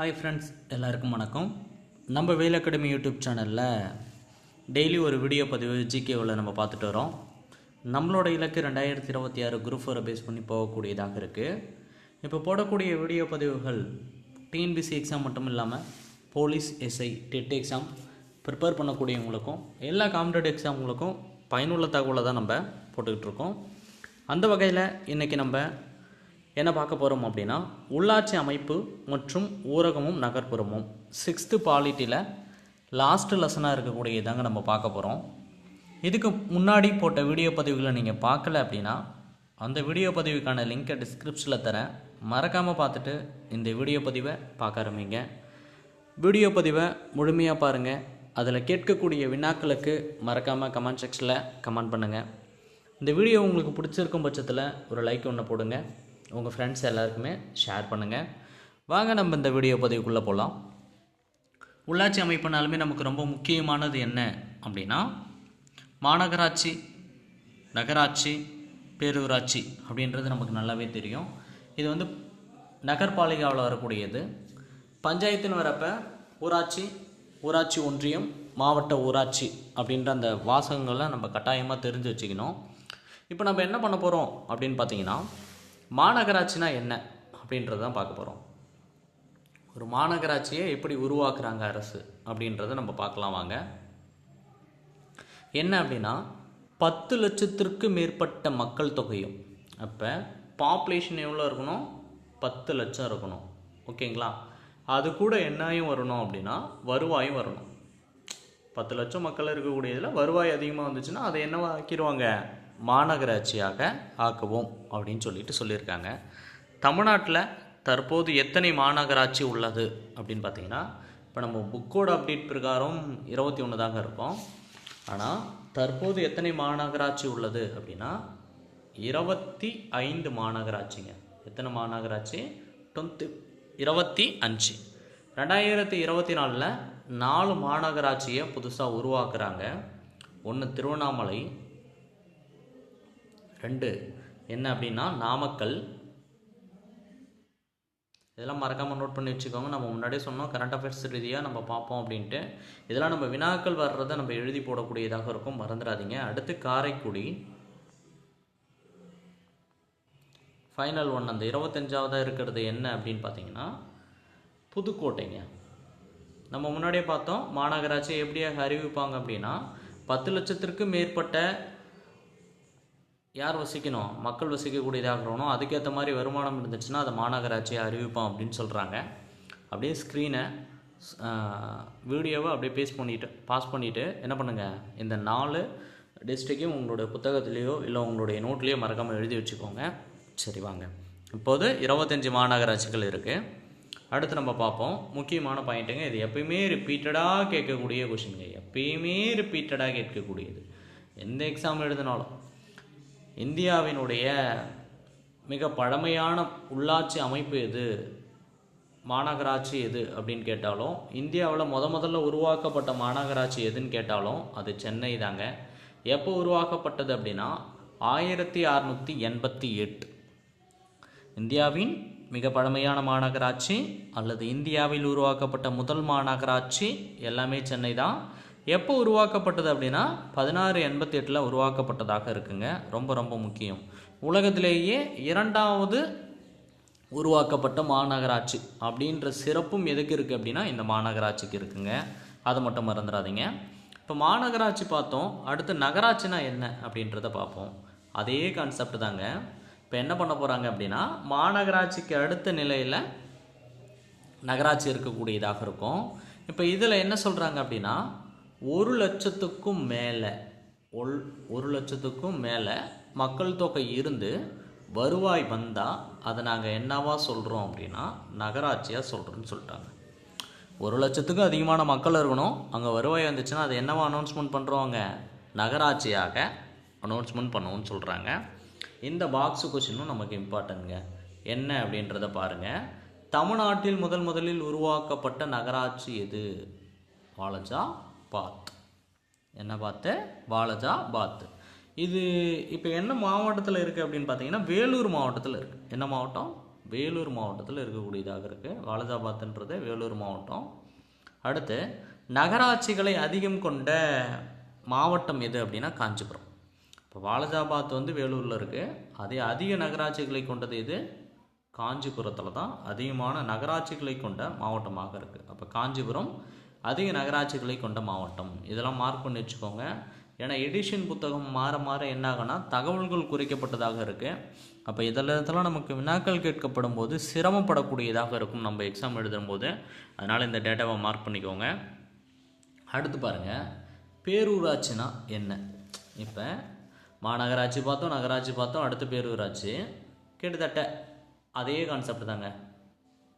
Hi friends எல்லாருக்கும் வணக்கம். நம்ம வெயில் அகாடமி யூடியூப் சேனலில் டெய்லி ஒரு வீடியோ பதிவு ஜிகேவில் நம்ம பார்த்துட்டு வரோம். நம்மளோட இலக்கு ரெண்டாயிரத்தி இருபத்தி ஆறு குரூப் ஃபோரை பேஸ் பண்ணி போகக்கூடியதாக இருக்குது இப்போ போடக்கூடிய வீடியோ பதிவுகள் டிஎன்பிசி எக்ஸாம் மட்டும் இல்லாமல் police SI TET exam prepare பண்ணக்கூடியவங்களுக்கும் எல்லா காம்படேட் எக்ஸாம்களுக்கும் பயனுள்ள தகவலை தான் நம்ம போட்டுக்கிட்டு இருக்கோம். அந்த வகையில் இன்றைக்கி நம்ம என்ன பார்க்க போகிறோம் அப்படின்னா உள்ளாட்சி அமைப்பு மற்றும் ஊரகமும் நகர்ப்புறமும். சிக்ஸ்த்து பாலிட்டியில் லாஸ்ட் லெசனாக இருக்கக்கூடியதாங்க நம்ம பார்க்க போகிறோம் இதுக்கு முன்னாடி போட்ட வீடியோ பதிவுகளை நீங்கள் பார்க்கல அப்படின்னா அந்த வீடியோ பதிவுக்கான லிங்க்கை டிஸ்கிரிப்ஷனில் தரேன். மறக்காமல் பார்த்துட்டு இந்த வீடியோ பதிவை பார்க்க ஆரம்பிங்க. வீடியோ பதிவை முழுமையாக பாருங்கள் அதில் கேட்கக்கூடிய வினாக்களுக்கு மறக்காமல் கமெண்ட் செக்ஷனில் கமெண்ட் பண்ணுங்கள் இந்த வீடியோ உங்களுக்கு பிடிச்சிருக்கும் பட்சத்தில் ஒரு லைக் ஒன்று போடுங்க. உங்கள் ஃப்ரெண்ட்ஸ் எல்லாருக்குமே ஷேர் பண்ணுங்கள் வாங்க நம்ம இந்த வீடியோ பதிவுக்குள்ளே போகலாம் உள்ளாட்சி அமைப்புனாலுமே நமக்கு ரொம்ப முக்கியமானது என்ன அப்படின்னா மாநகராட்சி நகராட்சி பேரூராட்சி அப்படின்றது நமக்கு நல்லாவே தெரியும். இது வந்து நகர்பாலிகாவில் வரக்கூடியது. பஞ்சாயத்துன்னு வரப்ப ஊராட்சி ஊராட்சி ஒன்றியம் மாவட்ட ஊராட்சி அப்படின்ற அந்த வாசகங்களை நம்ம கட்டாயமாக தெரிஞ்சு வச்சுக்கணும். இப்போ நம்ம என்ன பண்ண போகிறோம் அப்படின்னு பார்த்தீங்கன்னா மாநகராட்சினா என்ன அப்படின்றத தான் பார்க்க போகிறோம் ஒரு மாநகராட்சியை எப்படி உருவாக்குறாங்க அரசு அப்படின்றத நம்ம பார்க்கலாம் வாங்க. என்ன அப்படின்னா பத்து லட்சத்திற்கு மேற்பட்ட மக்கள் தொகையும் அப்போ பாப்புலேஷன் எவ்வளோ இருக்கணும்? பத்து லட்சம் இருக்கணும். ஓகேங்களா? அது கூட என்னையும் வரணும் அப்படின்னா வருவாயும் வரணும். பத்து லட்சம் மக்கள் இருக்கக்கூடியதில் வருவாய் அதிகமாக வந்துச்சுன்னா அதை என்னவா ஆக்கிடுவாங்க மாநகராட்சியாக ஆக்குவோம் அப்படின்னு சொல்லிட்டு சொல்லியிருக்காங்க. தமிழ்நாட்டில் தற்போது எத்தனை மாநகராட்சி உள்ளது அப்படின்னு பார்த்தீங்கன்னா இப்போ நம்ம புக்கோட அப்டேட் பிரகாரம் இருபத்தி ஒன்று தாங்க இருக்கோம். ஆனால் தற்போது எத்தனை மாநகராட்சி உள்ளது அப்படின்னா இருபத்தி ஐந்து மாநகராட்சிங்க. எத்தனை மாநகராட்சி? டொன்த்து இருபத்தி அஞ்சு. ரெண்டாயிரத்தி இருபத்தி நாலில் நாலு மாநகராட்சியை புதுசாக உருவாக்குறாங்க. ஒன்று திருவண்ணாமலை ரெண்டு. என்ன அப்படின்னா நாமக்கல். இதெல்லாம் மறக்காமல் நோட் பண்ணி வச்சுக்கோங்க. நம்ம முன்னாடியே சொன்னோம் கரண்ட் அஃபேர்ஸ் ரீதியாக நம்ம பார்ப்போம் அப்படின்ட்டு. இதெல்லாம் நம்ம வினாக்கள் வர்றதை நம்ம எழுதி போடக்கூடியதாக இருக்கும். மறந்துடாதீங்க. அடுத்து காரைக்குடி. ஃபைனல் ஒன் அந்த இருபத்தஞ்சாவதாக இருக்கிறது என்ன அப்படின்னு பார்த்தீங்கன்னா புதுக்கோட்டைங்க. நம்ம முன்னாடியே பார்த்தோம் மாநகராட்சி எப்படியாக அறிவிப்பாங்க அப்படின்னா பத்து லட்சத்திற்கு மேற்பட்ட யார் வசிக்கணும்? மக்கள் வசிக்கக்கூடியதாக இருக்கணும் அதுக்கேற்ற மாதிரி வருமானம் இருந்துச்சுன்னா அதை மாநகராட்சியை அறிவிப்போம் அப்படின்னு சொல்கிறாங்க அப்படியே ஸ்க்ரீனை வீடியோவை அப்படியே பேஸ் பண்ணிவிட்டு பாஸ் பண்ணிவிட்டு என்ன பண்ணுங்கள் இந்த நாலு டிஸ்ட்ரிக்கையும் உங்களோட புத்தகத்துலேயோ இல்லை உங்களுடைய நோட்லேயோ மறக்காமல் எழுதி வச்சுக்கோங்க. சரி வாங்க. இப்போது இருபத்தஞ்சி மாநகராட்சிகள் இருக்குது அடுத்து நம்ம பார்ப்போம். முக்கியமான பாயிண்ட்டுங்க இது எப்பயுமே ரிப்பீட்டடாக கேட்கக்கூடிய கொஷின்ங்க எப்பயுமே ரிப்பீட்டடாக கேட்கக்கூடியது. எந்த எக்ஸாம் எழுதினாலும் இந்தியாவினுடைய மிக பழமையான உள்ளாட்சி அமைப்பு எது? மாநகராட்சி எது அப்படின்னு கேட்டாலும் இந்தியாவில் முத முதல்ல உருவாக்கப்பட்ட மாநகராட்சி எதுன்னு கேட்டாலும் அது சென்னை தாங்க. எப்போ உருவாக்கப்பட்டது அப்படின்னா ஆயிரத்தி அறநூற்றி எண்பத்தி எட்டு. இந்தியாவின் மிக பழமையான மாநகராட்சி அல்லது இந்தியாவில் உருவாக்கப்பட்ட முதல் மாநகராட்சி எல்லாமே சென்னை தான். எப்போ உருவாக்கப்பட்டது அப்படின்னா பதினாறு எண்பத்தி எட்டில் உருவாக்கப்பட்டதாக இருக்குங்க. ரொம்ப ரொம்ப முக்கியம். உலகத்திலேயே இரண்டாவது உருவாக்கப்பட்ட மாநகராட்சி அப்படின்ற சிறப்பும் எதுக்கு இருக்குது அப்படின்னா இந்த மாநகராட்சிக்கு இருக்குங்க. அதை மட்டும் மறந்துடாதீங்க. இப்போ மாநகராட்சி பார்த்தோம். அடுத்து நகராட்சினா என்ன அப்படின்றத பார்ப்போம். அதே கான்செப்ட் தாங்க. இப்போ என்ன பண்ண போகிறாங்க அப்படின்னா மாநகராட்சிக்கு அடுத்த நிலையில் நகராட்சி இருக்கக்கூடியதாக இருக்கும். இப்போ இதில் என்ன சொல்கிறாங்க அப்படின்னா ஒரு லட்சத்துக்கும் மேலே ஒல் ஒரு லட்சத்துக்கும் மேலே மக்கள் தொகை இருந்து வருவாய் வந்தால் அதை நாங்கள் என்னவா சொல்கிறோம் அப்படின்னா நகராட்சியாக சொல்கிறோன்னு சொல்லிட்டாங்க. ஒரு லட்சத்துக்கும் அதிகமான மக்கள் இருக்கணும். அங்கே வருவாய் வந்துச்சுன்னா அதை என்னவா அனௌன்ஸ்மெண்ட் பண்ணுறவங்க நகராட்சியாக அனௌன்ஸ்மெண்ட் பண்ணுவோம்னு சொல்கிறாங்க இந்த பாக்ஸு கொஷினும் நமக்கு இம்பார்ட்டன்ங்க என்ன அப்படின்றத பாருங்கள் தமிழ்நாட்டில் முதல் முதலில் உருவாக்கப்பட்ட நகராட்சி எது? வாலஜா பாத். என்ன பார்த்து வாலஜா பாத் இது இப்போ என்ன மாவட்டத்தில் இருக்குது அப்படின்னு பார்த்தீங்கன்னா வேலூர் மாவட்டத்தில் இருக்குது என்ன மாவட்டம்? வேலூர் மாவட்டத்தில் இருக்கக்கூடியதாக இருக்குது வாலஜாபாத்ன்றது வேலூர் மாவட்டம். அடுத்து நகராட்சிகளை அதிகம் கொண்ட மாவட்டம் எது அப்படின்னா காஞ்சிபுரம். இப்போ வாலஜாபாத் வந்து வேலூரில் இருக்குது அதே அதிக நகராட்சிகளை கொண்டது எது? காஞ்சிபுரத்தில் தான் அதிகமான நகராட்சிகளை கொண்ட மாவட்டமாக இருக்குது அப்போ காஞ்சிபுரம் அதிக நகராட்சிகளை கொண்ட மாவட்டம். இதெல்லாம் மார்க் பண்ணி வச்சுக்கோங்க. ஏன்னா எடிஷன் புத்தகம் மாற மாற என்ன தகவல்கள் குறைக்கப்பட்டதாக இருக்குது அப்போ இதில் இதெல்லாம் நமக்கு வினாக்கள் கேட்கப்படும் போது சிரமப்படக்கூடியதாக இருக்கும். நம்ம எக்ஸாம் எழுதும்போது. அதனால் இந்த டேட்டாவை மார்க் பண்ணிக்கோங்க. அடுத்து பாருங்கள் பேரூராட்சினா என்ன? இப்போ மாநகராட்சி பார்த்தோம் நகராட்சி பார்த்தோம். அடுத்து பேரூராட்சி. கிட்டத்தட்ட அதே கான்செப்ட் தாங்க.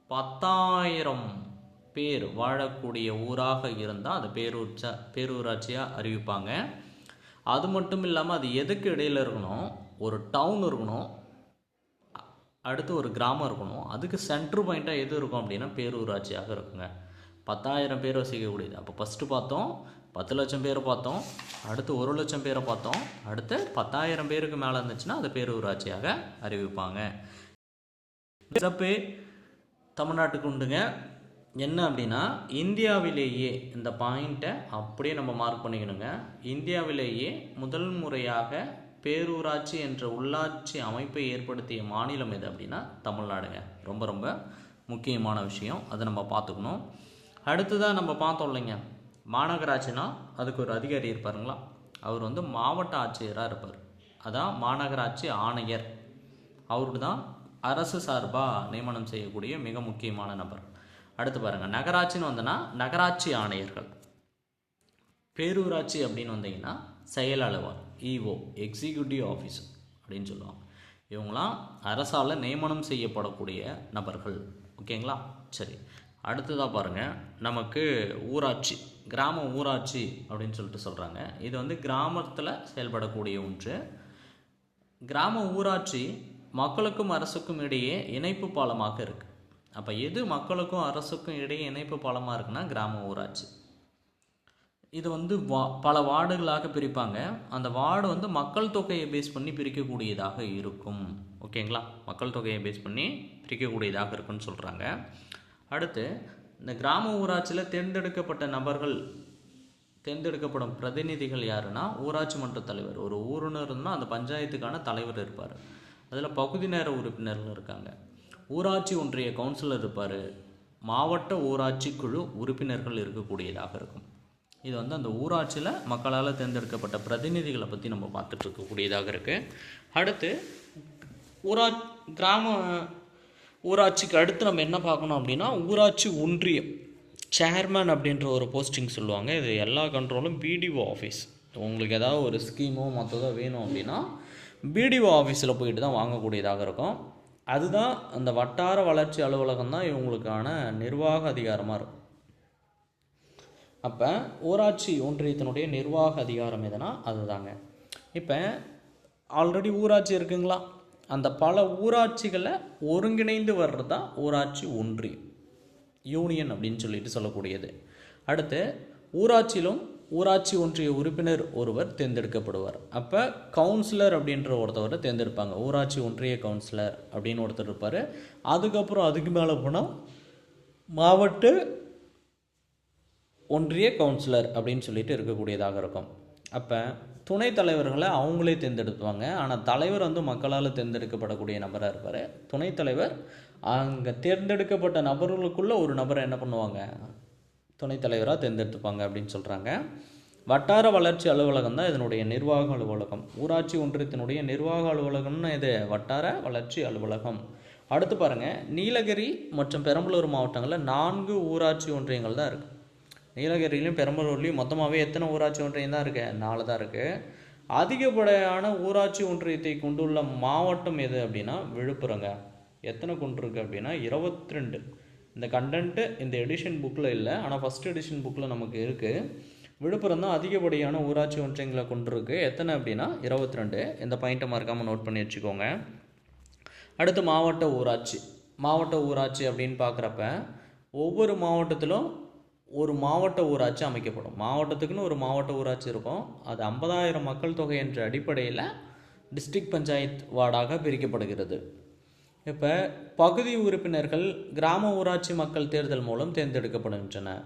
பத்தாயிரம் பேர் வாழக்கூடிய ஊராக இருந்தால் அது பேரூர்ச்சா பேரூராட்சியாக அறிவிப்பாங்க. அது மட்டும் இல்லாமல் அது எதுக்கு இடையில இருக்கணும்? ஒரு டவுன் இருக்கணும். அடுத்து ஒரு கிராமம் இருக்கணும். அதுக்கு சென்ட்ரு பாயிண்ட்டாக எது இருக்கும் அப்படின்னா பேரூராட்சியாக இருக்குங்க. பத்தாயிரம் பேர் வசிக்கக்கூடியது. அப்போ ஃபஸ்ட்டு பார்த்தோம் பத்து லட்சம் பேர் பார்த்தோம் அடுத்து ஒரு லட்சம் பேரை பார்த்தோம் அடுத்து பத்தாயிரம் பேருக்கு மேலே இருந்துச்சுன்னா அது பேரூராட்சியாக அறிவிப்பாங்க. சிறப்பு தமிழ்நாட்டுக்கு உண்டுங்க. என்ன அப்படின்னா இந்தியாவிலேயே இந்த பாயிண்ட்டை அப்படியே நம்ம மார்க் பண்ணிக்கணுங்க. இந்தியாவிலேயே முதல் முறையாக பேரூராட்சி என்ற உள்ளாட்சி அமைப்பை ஏற்படுத்திய மாநிலம் எது அப்படின்னா தமிழ்நாடுங்க. ரொம்ப ரொம்ப முக்கியமான விஷயம். அதை நம்ம பார்த்துக்கணும். அடுத்ததாக நம்ம பார்த்தோம் இல்லைங்க. மாநகராட்சினா அதுக்கு ஒரு அதிகாரி இருப்பாருங்களா? அவர் வந்து மாவட்ட ஆட்சியராக இருப்பார். அதான் மாநகராட்சி ஆணையர். அவரு தான் அரசு சார்பாக நியமனம் செய்யக்கூடிய மிக முக்கியமான நபர். அடுத்து பாருங்கள் நகராட்சின்னு வந்தோன்னா நகராட்சி ஆணையர்கள். பேரூராட்சி அப்படின்னு வந்தீங்கன்னா செயலாளர் இஓ எக்ஸிக்யூட்டிவ் ஆஃபீஸர் அப்படின்னு சொல்லுவாங்க. இவங்களாம் அரசால் நியமனம் செய்யப்படக்கூடிய நபர்கள். ஓகேங்களா? சரி. அடுத்ததாக பாருங்கள் நமக்கு ஊராட்சி கிராம ஊராட்சி அப்படின்னு சொல்லிட்டு சொல்கிறாங்க இது வந்து கிராமத்தில் செயல்படக்கூடிய ஒன்று. கிராம ஊராட்சி மக்களுக்கும் அரசுக்கும் இடையே இணைப்பு பாலமாக இருக்குது அப்போ எது மக்களுக்கும் அரசுக்கும் இடையே இணைப்பு பாலமாக இருக்குன்னா கிராம ஊராட்சி. இது வந்து வா பல வார்டுகளாக பிரிப்பாங்க. அந்த வார்டு வந்து மக்கள் தொகையை பேஸ் பண்ணி பிரிக்கக்கூடியதாக இருக்கும். ஓகேங்களா? மக்கள் தொகையை பேஸ் பண்ணி பிரிக்கக்கூடியதாக இருக்குன்னு சொல்கிறாங்க அடுத்து இந்த கிராம ஊராட்சியில் தேர்ந்தெடுக்கப்பட்ட நபர்கள் தேர்ந்தெடுக்கப்படும் பிரதிநிதிகள் யாருன்னா ஊராட்சி மன்ற தலைவர். ஒரு ஊருனர் இருந்தால் அந்த பஞ்சாயத்துக்கான தலைவர் இருப்பார். அதில் பகுதி நேர உறுப்பினர்கள் இருக்காங்க. ஊராட்சி ஒன்றிய கவுன்சிலர் இருப்பார் மாவட்ட ஊராட்சி குழு உறுப்பினர்கள் இருக்கக்கூடியதாக இருக்கும். இது வந்து அந்த ஊராட்சியில் மக்களால் தேர்ந்தெடுக்கப்பட்ட பிரதிநிதிகளை பற்றி நம்ம பார்த்துட்டு இருக்கக்கூடியதாக இருக்குது அடுத்து ஊரா கிராம ஊராட்சிக்கு அடுத்து நம்ம என்ன பார்க்கணும் அப்படின்னா ஊராட்சி ஒன்றியம் சேர்மேன் அப்படின்ற ஒரு போஸ்டிங் சொல்லுவாங்க. இது எல்லா கண்ட்ரோலும் பிடிஓ ஆஃபீஸ் உங்களுக்கு ஏதாவது ஒரு ஸ்கீமோ மற்றதோ வேணும் அப்படின்னா பிடிஓ ஆஃபீஸில் போயிட்டு தான் வாங்கக்கூடியதாக இருக்கும். அதுதான் அந்த வட்டார வளர்ச்சி அலுவலகம் தான் இவங்களுக்கான நிர்வாக அதிகாரமாக இருக்கும். அப்போ ஊராட்சி ஒன்றியத்தினுடைய நிர்வாக அதிகாரம் எதுனா அதுதாங்க. இப்போ ஆல்ரெடி ஊராட்சி இருக்குங்களா? அந்த பல ஊராட்சிகளை ஒருங்கிணைந்து வர்றது தான் ஊராட்சி ஒன்றியம். யூனியன் அப்படின்னு சொல்லிட்டு சொல்லக்கூடியது. அடுத்து ஊராட்சியிலும் ஊராட்சி ஒன்றிய உறுப்பினர் ஒருவர் தேர்ந்தெடுக்கப்படுவார். அப்போ கவுன்சிலர் அப்படின்ற ஒருத்தவரை தேர்ந்தெடுப்பாங்க. ஊராட்சி ஒன்றிய கவுன்சிலர் அப்படின்னு ஒருத்தர் இருப்பார். அதுக்கப்புறம் அதுக்கு மேலே போனால் மாவட்ட ஒன்றிய கவுன்சிலர் அப்படின்னு சொல்லிட்டு இருக்கக்கூடியதாக இருக்கும். அப்போ துணைத் தலைவர்களை அவங்களே தேர்ந்தெடுப்பாங்க. ஆனால் தலைவர் வந்து மக்களால் தேர்ந்தெடுக்கப்படக்கூடிய நபராக இருப்பார். துணைத் தலைவர் அங்கே தேர்ந்தெடுக்கப்பட்ட நபர்களுக்குள்ளே ஒரு நபரை என்ன பண்ணுவாங்க? துணைத் தலைவராக தேர்ந்தெடுத்துப்பாங்க அப்படின்னு சொல்கிறாங்க வட்டார வளர்ச்சி அலுவலகம் தான் இதனுடைய நிர்வாக அலுவலகம். ஊராட்சி ஒன்றியத்தினுடைய நிர்வாக அலுவலகம்னு இது வட்டார வளர்ச்சி அலுவலகம். அடுத்து பாருங்கள் நீலகிரி மற்றும் பெரம்பலூர் மாவட்டங்களில் நான்கு ஊராட்சி ஒன்றியங்கள் தான் இருக்குது நீலகிரிலையும் பெரம்பலூர்லேயும் மொத்தமாகவே எத்தனை ஊராட்சி ஒன்றியம் தான் இருக்குது நாலு தான் இருக்குது அதிகப்படியான ஊராட்சி ஒன்றியத்தை கொண்டுள்ள மாவட்டம் எது அப்படின்னா விழுப்புரங்க. எத்தனை கொண்டிருக்கு அப்படின்னா இருபத்தி ரெண்டு இந்த கண்டென்ட்டு இந்த எடிஷன் புக்கில் இல்லை ஆனால் ஃபஸ்ட் எடிஷன் புக்கில் நமக்கு இருக்குது விழுப்புரம் தான் அதிகப்படியான ஊராட்சி ஒன்றியங்களை கொண்டிருக்கு. எத்தனை அப்படின்னா இருபத்தி ரெண்டு இந்த பாயிண்ட்டை மறக்காமல் நோட் பண்ணி வச்சுக்கோங்க. அடுத்து மாவட்ட ஊராட்சி. மாவட்ட ஊராட்சி அப்படின்னு பார்க்குறப்ப ஒவ்வொரு மாவட்டத்திலும் ஒரு மாவட்ட ஊராட்சி அமைக்கப்படும். மாவட்டத்துக்குன்னு ஒரு மாவட்ட ஊராட்சி இருக்கும். அது ஐம்பதாயிரம் மக்கள் தொகை என்ற அடிப்படையில் டிஸ்ட்ரிக்ட் பஞ்சாயத் வார்டாக பிரிக்கப்படுகிறது. இப்போ பகுதி உறுப்பினர்கள் கிராம ஊராட்சி மக்கள் தேர்தல் மூலம் தேர்ந்தெடுக்கப்படுகின்றன.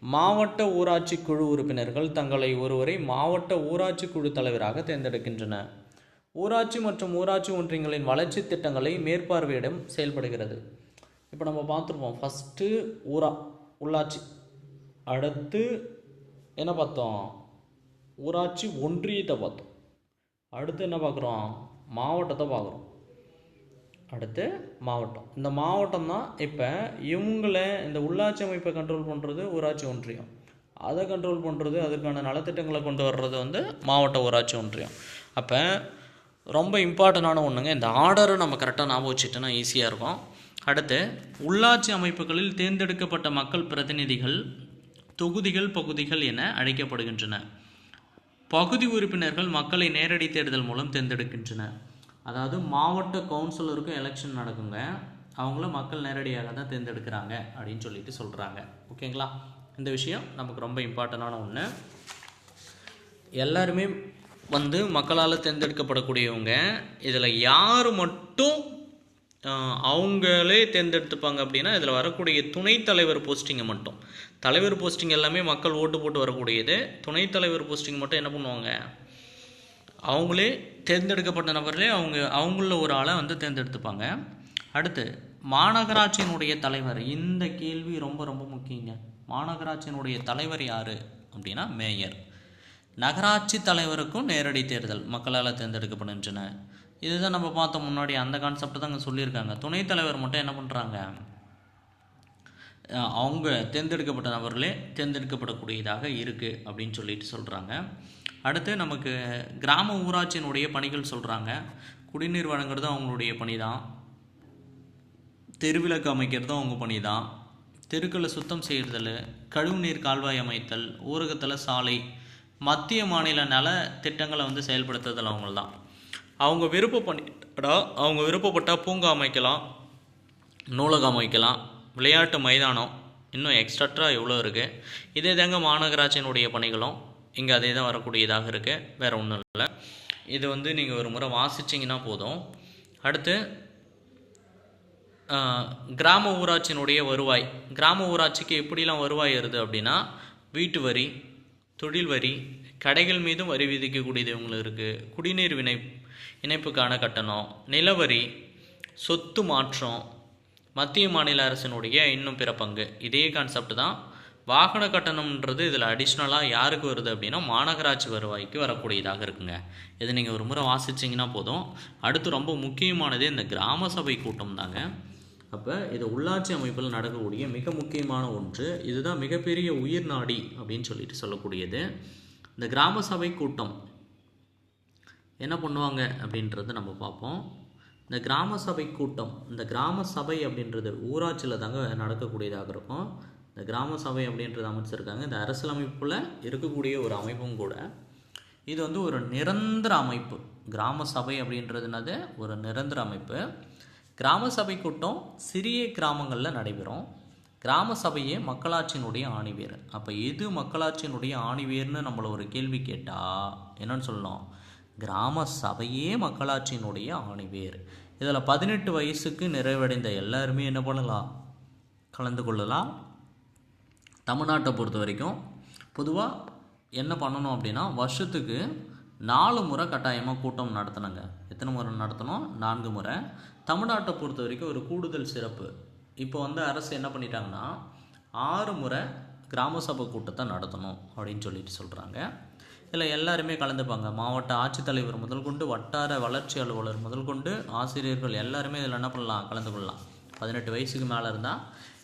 மாவட்ட ஊராட்சி குழு உறுப்பினர்கள் தங்களை ஒருவரை மாவட்ட ஊராட்சி குழு தலைவராக தேர்ந்தெடுக்கின்றன. ஊராட்சி மற்றும் ஊராட்சி ஒன்றியங்களின் வளர்ச்சி திட்டங்களை மேற்பார்வையிடம் செயல்படுகிறது. இப்போ நம்ம பார்த்துருப்போம். ஃபஸ்ட்டு ஊரா உள்ளாட்சி. அடுத்து என்ன பார்த்தோம்? ஊராட்சி ஒன்றியத்தை பார்த்தோம். அடுத்து என்ன பார்க்குறோம்? மாவட்டத்தை பார்க்குறோம். அடுத்து மாவட்டம். இந்த மாவட்டம் தான் இப்போ இவங்களை இந்த உள்ளாட்சி அமைப்பை கண்ட்ரோல் பண்ணுறது ஊராட்சி ஒன்றியம். அதை கண்ட்ரோல் பண்ணுறது அதற்கான நலத்திட்டங்களை கொண்டு வர்றது வந்து மாவட்ட ஊராட்சி ஒன்றியம். அப்போ ரொம்ப இம்பார்ட்டண்டான ஒன்றுங்க இந்த ஆர்டரை நம்ம கரெக்டாக ஞாபகம் வச்சுட்டோன்னா ஈஸியாக இருக்கும். அடுத்து உள்ளாட்சி அமைப்புகளில் தேர்ந்தெடுக்கப்பட்ட மக்கள் பிரதிநிதிகள் தொகுதிகள் பகுதிகள் என அழைக்கப்படுகின்றன. பகுதி உறுப்பினர்கள் மக்களை நேரடி தேர்தல் மூலம் தேர்ந்தெடுக்கின்றன அதாவது மாவட்ட கவுன்சிலருக்கும் எலெக்ஷன் நடக்குங்க. அவங்கள மக்கள் நேரடியாக தான் தேர்ந்தெடுக்கிறாங்க அப்படின்னு சொல்லிட்டு சொல்கிறாங்க ஓகேங்களா? இந்த விஷயம் நமக்கு ரொம்ப இம்பார்ட்டண்டான ஒன்று எல்லாருமே வந்து மக்களால் தேர்ந்தெடுக்கப்படக்கூடியவங்க. இதில் யார் மட்டும் அவங்களே தேர்ந்தெடுத்துப்பாங்க அப்படின்னா இதில் வரக்கூடிய துணைத் தலைவர் போஸ்டிங்கை மட்டும். தலைவர் போஸ்டிங் எல்லாமே மக்கள் ஓட்டு போட்டு வரக்கூடியது. துணைத் தலைவர் போஸ்டிங் மட்டும் என்ன பண்ணுவாங்க? அவங்களே தேர்ந்தெடுக்கப்பட்ட நபர்களே அவங்க அவங்கள ஒரு ஆளை வந்து தேர்ந்தெடுத்துப்பாங்க. அடுத்து மாநகராட்சியினுடைய தலைவர். இந்த கேள்வி ரொம்ப ரொம்ப முக்கியங்க. மாநகராட்சியினுடைய தலைவர் யார்? அப்படின்னா மேயர். நகராட்சி தலைவருக்கும் நேரடி தேர்தல் மக்களால் தேர்ந்தெடுக்கப்படுகின்றன. இதுதான் நம்ம பார்த்தோம் முன்னாடி அந்த கான்செப்ட் தான் அங்கே சொல்லியிருக்காங்க. துணைத் தலைவர் மட்டும் என்ன பண்ணுறாங்க அவங்க தேர்ந்தெடுக்கப்பட்ட நபர்களே தேர்ந்தெடுக்கப்படக்கூடியதாக இருக்குது அப்படின்னு சொல்லிட்டு சொல்கிறாங்க அடுத்து நமக்கு கிராம ஊராட்சியினுடைய பணிகள் சொல்கிறாங்க குடிநீர் வழங்குறது அவங்களுடைய பணி தான் தெருவிளக்கு அமைக்கிறதும் அவங்க பணி தான் தெருக்களை சுத்தம் செய்கிறதில் கழிவுநீர் கால்வாய் அமைத்தல் ஊரகத்தில் சாலை மத்திய மாநில நல திட்டங்களை வந்து செயல்படுத்துதல் அவங்க தான் அவங்க விருப்ப பண்ணிட்டா அவங்க விருப்பப்பட்டால் பூங்கா அமைக்கலாம் நூலகம் அமைக்கலாம் விளையாட்டு மைதானம். இன்னும் எக்ஸ்ட்ரா எவ்வளோ இருக்குது இதே தாங்க மாநகராட்சியினுடைய பணிகளும். இங்கே அதே தான் வரக்கூடியதாக இருக்குது வேறு ஒன்றும் இல்லை. இது வந்து நீங்கள் ஒரு முறை வாசிச்சிங்கன்னா போதும். அடுத்து கிராம ஊராட்சியினுடைய வருவாய். கிராம ஊராட்சிக்கு எப்படிலாம் வருவாய் வருது அப்படின்னா வீட்டு வரி தொழில் வரி கடைகள் மீதும் வரி விதிக்கக்கூடியது இவங்களுக்கு இருக்குது குடிநீர் வினை இணைப்புக்கான கட்டணம் நிலவரி சொத்து மாற்றம் மத்திய மாநில அரசினுடைய இன்னும் பிற பங்கு. இதே கான்செப்ட் தான் வாகன கட்டணம்ன்றது இதில் அடிஷ்னலாக யாருக்கு வருது அப்படின்னா மாநகராட்சி வருவாய்க்கு வரக்கூடியதாக இருக்குங்க. இதை நீங்கள் ஒரு முறை வாசிச்சிங்கன்னா போதும். அடுத்து ரொம்ப முக்கியமானது இந்த கிராம சபை கூட்டம் தாங்க. அப்போ இது உள்ளாட்சி அமைப்பில் நடக்கக்கூடிய மிக முக்கியமான ஒன்று. இதுதான் மிகப்பெரிய உயிர் நாடி அப்படின்னு சொல்லிட்டு சொல்லக்கூடியது. இந்த கிராம சபை கூட்டம் என்ன பண்ணுவாங்க அப்படின்றத நம்ம பார்ப்போம். இந்த கிராம சபை கூட்டம் இந்த கிராம சபை அப்படின்றது ஊராட்சியில் தாங்க நடக்கக்கூடியதாக இருக்கும். இந்த கிராம சபை அப்படின்றது அமைச்சிருக்காங்க. இந்த அரசியலமைப்பில் இருக்கக்கூடிய ஒரு அமைப்பும் கூட இது வந்து ஒரு நிரந்தர அமைப்பு. கிராம சபை அப்படின்றதுனது ஒரு நிரந்தர அமைப்பு. கிராம சபை கூட்டம் சிறிய கிராமங்களில் நடைபெறும். கிராம சபையே மக்களாட்சியினுடைய ஆணிவேர். அப்போ எது மக்களாட்சியினுடைய ஆணிவேர்னு நம்மளை ஒரு கேள்வி கேட்டால் என்னன்னு சொல்லலாம்? கிராம சபையே மக்களாட்சியினுடைய ஆணிவேர். இதில் பதினெட்டு வயசுக்கு நிறைவடைந்த எல்லாருமே என்ன பண்ணலாம்? கலந்து கொள்ளலாம். தமிழ்நாட்டை பொறுத்த வரைக்கும் பொதுவாக என்ன பண்ணணும் அப்படின்னா வருஷத்துக்கு நாலு முறை கட்டாயமாக கூட்டம் நடத்தினங்க எத்தனை முறை நடத்தணும்? நான்கு முறை. தமிழ்நாட்டை பொறுத்த வரைக்கும் ஒரு கூடுதல் சிறப்பு. இப்போ வந்து அரசு என்ன பண்ணிட்டாங்கன்னா ஆறு முறை கிராம சபை கூட்டத்தை நடத்தணும் அப்படின்னு சொல்லிட்டு சொல்கிறாங்க இதில் எல்லாருமே கலந்துப்பாங்க. மாவட்ட ஆட்சித்தலைவர் முதல் கொண்டு வட்டார வளர்ச்சி அலுவலர் முதல் கொண்டு ஆசிரியர்கள் எல்லாருமே இதில் என்ன பண்ணலாம்? கலந்து கொள்ளலாம். பதினெட்டு வயசுக்கு மேலே இருந்தால்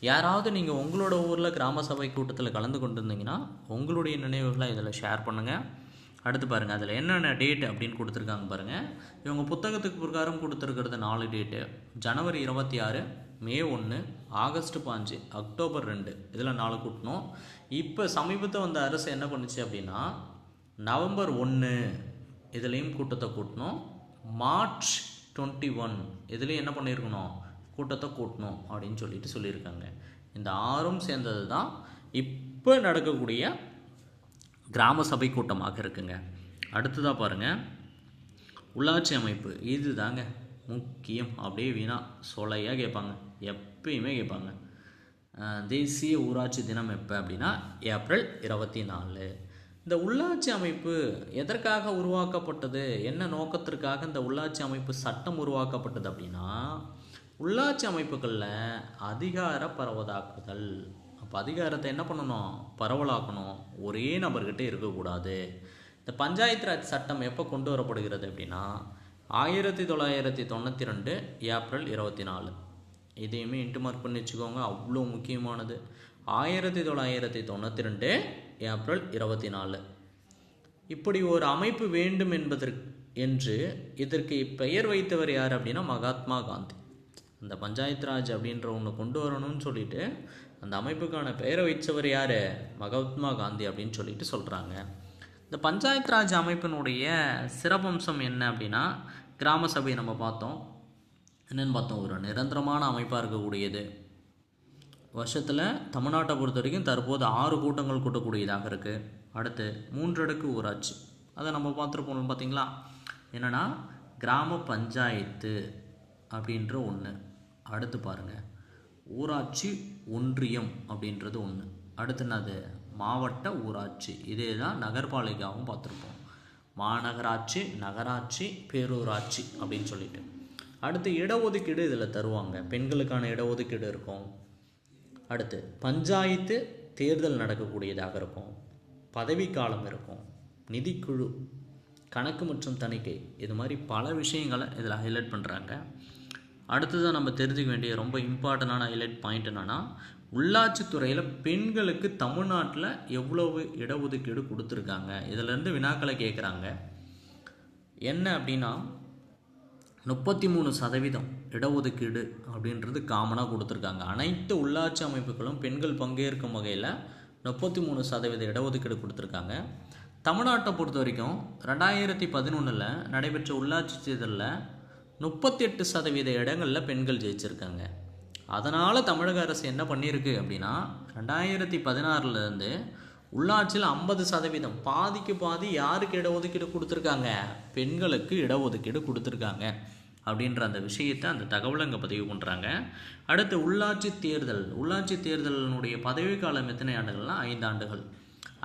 யாராவது நீங்கள் உங்களோட ஊரில் கிராம சபை கூட்டத்தில் கலந்து கொண்டு இருந்தீங்கன்னா உங்களுடைய நினைவுகளை இதில் ஷேர் பண்ணுங்கள் அடுத்து பாருங்கள் அதில் என்னென்ன டேட் அப்படின்னு கொடுத்துருக்காங்க பாருங்கள் இவங்க புத்தகத்துக்கு பிரகாரம் கொடுத்துருக்கிறது நாலு டேட்டு ஜனவரி இருபத்தி ஆறு மே ஒன்று ஆகஸ்ட் பாஞ்சு அக்டோபர் ரெண்டு. இதில் நாலு கூட்டணும். இப்போ சமீபத்தில் வந்த அரசு என்ன பண்ணுச்சு அப்படின்னா நவம்பர் ஒன்று இதுலேயும் கூட்டத்தை கூட்டணும். மார்ச் டுவெண்ட்டி ஒன் இதுலேயும் என்ன பண்ணியிருக்கணும் கூட்டத்தை கூட்டணும் அப்படின்னு சொல்லிட்டு சொல்லியிருக்காங்க. இந்த ஆறும் சேர்ந்தது தான் இப்போ நடக்கக்கூடிய கிராம சபை கூட்டமாக இருக்குங்க. அடுத்ததாக பாருங்கள் உள்ளாட்சி அமைப்பு இது தாங்க முக்கியம். அப்படியே வீணா சொலையாக கேட்பாங்க. எப்பயுமே கேட்பாங்க. தேசிய ஊராட்சி தினம் எப்போ அப்படின்னா ஏப்ரல் இருபத்தி நாலு. இந்த உள்ளாட்சி அமைப்பு எதற்காக உருவாக்கப்பட்டது? என்ன நோக்கத்திற்காக இந்த உள்ளாட்சி அமைப்பு சட்டம் உருவாக்கப்பட்டது அப்படின்னா உள்ளாட்சி அமைப்புகளில் அதிகார பரவதாக்குதல் அப்போ அதிகாரத்தை என்ன பண்ணணும்? பரவலாக்கணும். ஒரே நபர்கிட்ட இருக்கக்கூடாது. இந்த பஞ்சாயத்து ராஜ் சட்டம் எப்போ கொண்டு வரப்படுகிறது அப்படின்னா ஆயிரத்தி தொள்ளாயிரத்தி தொண்ணூற்றி ரெண்டு ஏப்ரல் இருபத்தி நாலு இதையுமே இன்ட்டு மார்க் பண்ணி வச்சுக்கோங்க. அவ்வளோ முக்கியமானது. ஆயிரத்தி தொள்ளாயிரத்தி தொண்ணூற்றி ரெண்டு ஏப்ரல் இருபத்தி நாலு இப்படி ஒரு அமைப்பு வேண்டும் என்பதற்கு என்று இதற்கு பெயர் வைத்தவர் யார் அப்படின்னா மகாத்மா காந்தி. அந்த பஞ்சாயத்து ராஜ் அப்படின்ற ஒன்று கொண்டு வரணும்னு சொல்லிட்டு அந்த அமைப்புக்கான பெயரை வைத்தவர் யார்? மகாத்மா காந்தி அப்படின்னு சொல்லிட்டு சொல்கிறாங்க இந்த பஞ்சாயத்து ராஜ் அமைப்பினுடைய சிறப்பம்சம் என்ன அப்படின்னா கிராம சபையை நம்ம பார்த்தோம். என்னென்னு பார்த்தோம் ஒரு நிரந்தரமான அமைப்பாக இருக்கக்கூடியது. வருஷத்தில் தமிழ்நாட்டை பொறுத்த வரைக்கும் தற்போது ஆறு கூட்டங்கள் கூட்டக்கூடியதாக இருக்குது அடுத்து மூன்றடுக்கு ஊராட்சி. அதை நம்ம பார்த்துருப்போம் பார்த்தீங்களா? என்னென்னா கிராம பஞ்சாயத்து. அப்படின்ற ஒன்று அடுத்து பாருங்கள் ஊராட்சி ஒன்றியம் அப்படின்றது ஒன்று அடுத்து என்னது? மாவட்ட ஊராட்சி. இதே தான் நகர்பாலிகாவும் பார்த்துருப்போம். மாநகராட்சி நகராட்சி பேரூராட்சி அப்படின்னு சொல்லிட்டு. அடுத்து இடஒதுக்கீடு இதில் தருவாங்க. பெண்களுக்கான இடஒதுக்கீடு இருக்கும். அடுத்து பஞ்சாயத்து தேர்தல் நடக்கக்கூடியதாக இருக்கும். பதவிக்காலம் இருக்கும். நிதிக்குழு கணக்கு மற்றும் தணிக்கை. இது மாதிரி பல விஷயங்களை இதில் ஹைலைட் பண்ணுறாங்க அடுத்ததாக நம்ம தெரிஞ்சுக்க வேண்டிய ரொம்ப இம்பார்ட்டண்டான ஹைலைட் பாயிண்ட் என்னென்னா உள்ளாட்சித்துறையில் பெண்களுக்கு தமிழ்நாட்டில் எவ்வளவு இடஒதுக்கீடு கொடுத்துருக்காங்க? இதிலேருந்து வினாக்களை கேட்குறாங்க என்ன அப்படின்னா முப்பத்தி மூணு சதவீதம் இடஒதுக்கீடு அப்படின்றது காமனாக கொடுத்துருக்காங்க. அனைத்து உள்ளாட்சி அமைப்புகளும் பெண்கள் பங்கேற்கும் வகையில் முப்பத்தி மூணு சதவீத இடஒதுக்கீடு கொடுத்துருக்காங்க. தமிழ்நாட்டை பொறுத்த வரைக்கும் ரெண்டாயிரத்தி பதினொன்றில் நடைபெற்ற உள்ளாட்சி தேர்தலில் முப்பத்தி எட்டு சதவீத இடங்களில் பெண்கள் ஜெயிச்சிருக்காங்க. அதனால் தமிழக அரசு என்ன பண்ணியிருக்கு அப்படின்னா ரெண்டாயிரத்தி பதினாறுலேருந்து உள்ளாட்சியில் ஐம்பது சதவீதம் பாதிக்கு பாதி யாருக்கு இடஒதுக்கீடு கொடுத்துருக்காங்க? பெண்களுக்கு இடஒதுக்கீடு கொடுத்துருக்காங்க. அப்படின்ற அந்த விஷயத்தை அந்த தகவலை அங்கே பதிவு பண்ணுறாங்க அடுத்து உள்ளாட்சி தேர்தல் உள்ளாட்சி தேர்தலினுடைய பதவிக்காலம் எத்தனை ஆண்டுகள்னா ஐந்து ஆண்டுகள்.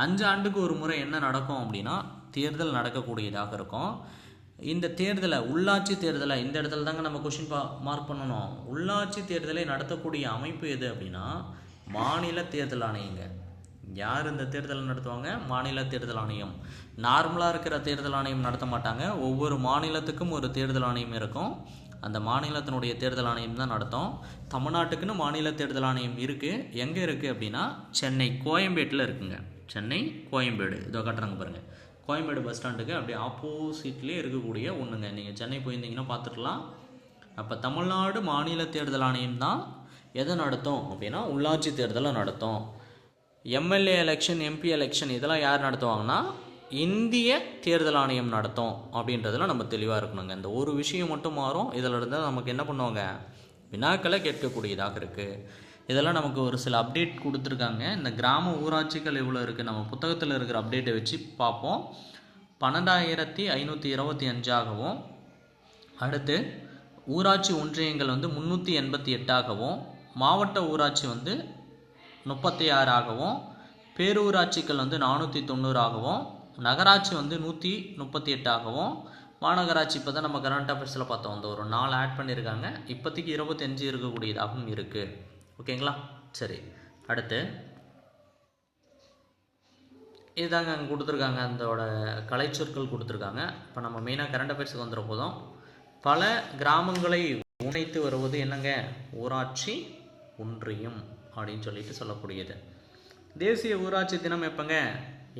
அஞ்சு ஆண்டுக்கு ஒரு முறை என்ன நடக்கும் அப்படின்னா தேர்தல் நடக்கக்கூடியதாக இருக்கும். இந்த தேர்தலை உள்ளாட்சி தேர்தலை இந்த இடத்துல தாங்க நம்ம கொஷின் பா மார்க் பண்ணணும். உள்ளாட்சி தேர்தலை நடத்தக்கூடிய அமைப்பு எது அப்படின்னா மாநில தேர்தல் ஆணையங்க. யார் இந்த தேர்தலை நடத்துவாங்க? மாநில தேர்தல் ஆணையம். நார்மலாக இருக்கிற தேர்தல் ஆணையம் நடத்த மாட்டாங்க. ஒவ்வொரு மாநிலத்துக்கும் ஒரு தேர்தல் ஆணையம் இருக்கும். அந்த மாநிலத்தினுடைய தேர்தல் ஆணையம் தான் நடத்தும். தமிழ்நாட்டுக்குன்னு மாநில தேர்தல் ஆணையம் இருக்குது எங்கே இருக்குது அப்படின்னா சென்னை கோயம்பேட்டில் இருக்குங்க. சென்னை கோயம்பேடு. இதோ கட்டுறாங்க பாருங்கள் கோயம்பேடு பஸ் ஸ்டாண்டுக்கு அப்படியே ஆப்போசிட்லேயே இருக்கக்கூடிய ஒன்றுங்க நீங்கள் சென்னை போயிருந்தீங்கன்னா பார்த்துக்கலாம். அப்போ தமிழ்நாடு மாநில தேர்தல் ஆணையம் தான் எதை நடத்தும் அப்படின்னா உள்ளாட்சி தேர்தலை நடத்தும். எம்எல்ஏ எலெக்ஷன் எம்பி எலெக்ஷன் இதெல்லாம் யார் நடத்துவாங்கன்னா இந்திய தேர்தல் ஆணையம் நடத்தும் அப்படின்றதுல நம்ம தெளிவாக இருக்கணுங்க. இந்த ஒரு விஷயம் மட்டும் மாறும். இதில் இருந்தால் நமக்கு என்ன பண்ணுவாங்க? வினாக்களை கேட்கக்கூடியதாக இருக்குது இதெல்லாம் நமக்கு ஒரு சில அப்டேட் கொடுத்துருக்காங்க. இந்த கிராம ஊராட்சிகள் எவ்வளோ இருக்குது நம்ம புத்தகத்தில் இருக்கிற அப்டேட்டை வச்சு பார்ப்போம். பன்னெண்டாயிரத்தி ஐநூற்றி இருபத்தி அஞ்சாகவும் அடுத்து ஊராட்சி ஒன்றியங்கள் வந்து முந்நூற்றி எண்பத்தி எட்டாகவும் மாவட்ட ஊராட்சி வந்து முப்பத்தி ஆறாகவும் பேரூராட்சிகள் வந்து நானூற்றி தொண்ணூறாகவும் நகராட்சி வந்து நூற்றி முப்பத்தி எட்டாகவும் மாநகராட்சி இப்போ தான் நம்ம கரண்ட் அஃபேர்ஸில் பார்த்தோம். அந்த ஒரு நாலு ஆட் பண்ணியிருக்காங்க இப்போதைக்கு இருபத்தஞ்சு இருக்கக்கூடியதாகவும் இருக்குது ஓகேங்களா? சரி அடுத்து. இதுதாங்க அங்கே கொடுத்துருக்காங்க அதோட கலைச்சொற்கள் கொடுத்துருக்காங்க. இப்போ நம்ம மெயினாக கரண்ட் அஃபேர்ஸுக்கு வந்துட போதும். பல கிராமங்களை இணைத்து வருவது என்னங்க? ஊராட்சி ஒன்றியம் அப்படின்னு சொல்லிட்டு சொல்லக்கூடியது. தேசிய ஊராட்சி தினம் எப்போங்க?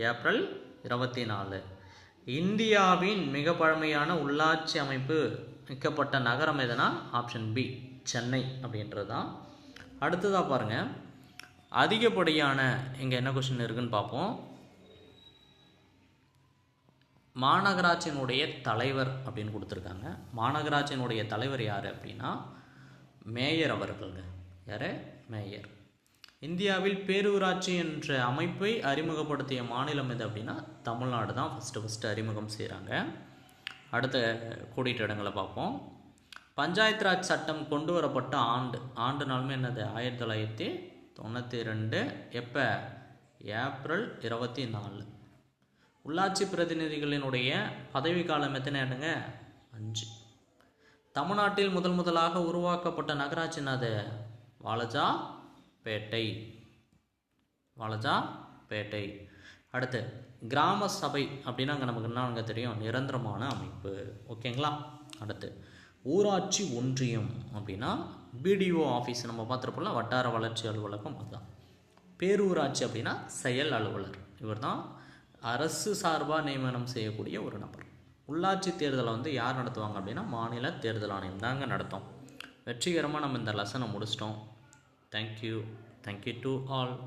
ஏப்ரல் இருபத்தி நாலு. இந்தியாவின் மிக பழமையான உள்ளாட்சி அமைப்பு மிக்கப்பட்ட நகரம் எதுனா? ஆப்ஷன் பி சென்னை அப்படின்றது தான் அடுத்ததாக பாருங்கள் அதிகப்படியான இங்கே என்ன கொஷின் இருக்குன்னு பார்ப்போம். மாநகராட்சியினுடைய தலைவர் அப்படின்னு கொடுத்துருக்காங்க. மாநகராட்சியினுடைய தலைவர் யார் அப்படின்னா மேயர் அவர்களுங்க. யார்? மேயர். இந்தியாவில் பேரூராட்சி என்ற அமைப்பை அறிமுகப்படுத்திய மாநிலம் எது அப்படின்னா தமிழ்நாடு தான் ஃபஸ்ட்டு ஃபஸ்ட்டு அறிமுகம் செய்கிறாங்க அடுத்த கூடிட்ட இடங்களை பார்ப்போம். பஞ்சாயத்து ராஜ் சட்டம் கொண்டு வரப்பட்ட ஆண்டு. ஆண்டுனாலுமே என்னது? ஆயிரத்தி தொள்ளாயிரத்தி தொண்ணூற்றி ரெண்டு எப்போ? ஏப்ரல் இருபத்தி நாலு. உள்ளாட்சி பிரதிநிதிகளினுடைய பதவி காலம் எத்தனை ஆண்டுங்க? அஞ்சு. தமிழ்நாட்டில் முதல் முதலாக உருவாக்கப்பட்ட நகராட்சி என்னது? வாலஜா பேட்டை வாலஜா பேட்டை அடுத்து கிராம சபை அப்படின்னா அங்கே நமக்கு என்ன தெரியும்? நிரந்தரமான அமைப்பு. ஓகேங்களா? அடுத்து ஊராட்சி ஒன்றியம் அப்படின்னா பிடிஓ ஆஃபீஸ் நம்ம பார்த்துருப்போம்ல வட்டார வளர்ச்சி அலுவலகம் அதுதான். பேரூராட்சி அப்படின்னா செயல் அலுவலர். இவர் தான் அரசு சார்பாக நியமனம் செய்யக்கூடிய ஒரு நபர். உள்ளாட்சி தேர்தலை வந்து யார் நடத்துவாங்க அப்படின்னா மாநில தேர்தல் ஆணையம் தாங்க நடத்தும். வெற்றிகரமாக நம்ம இந்த லெசனை முடிச்சிட்டோம். Thank you thank you to all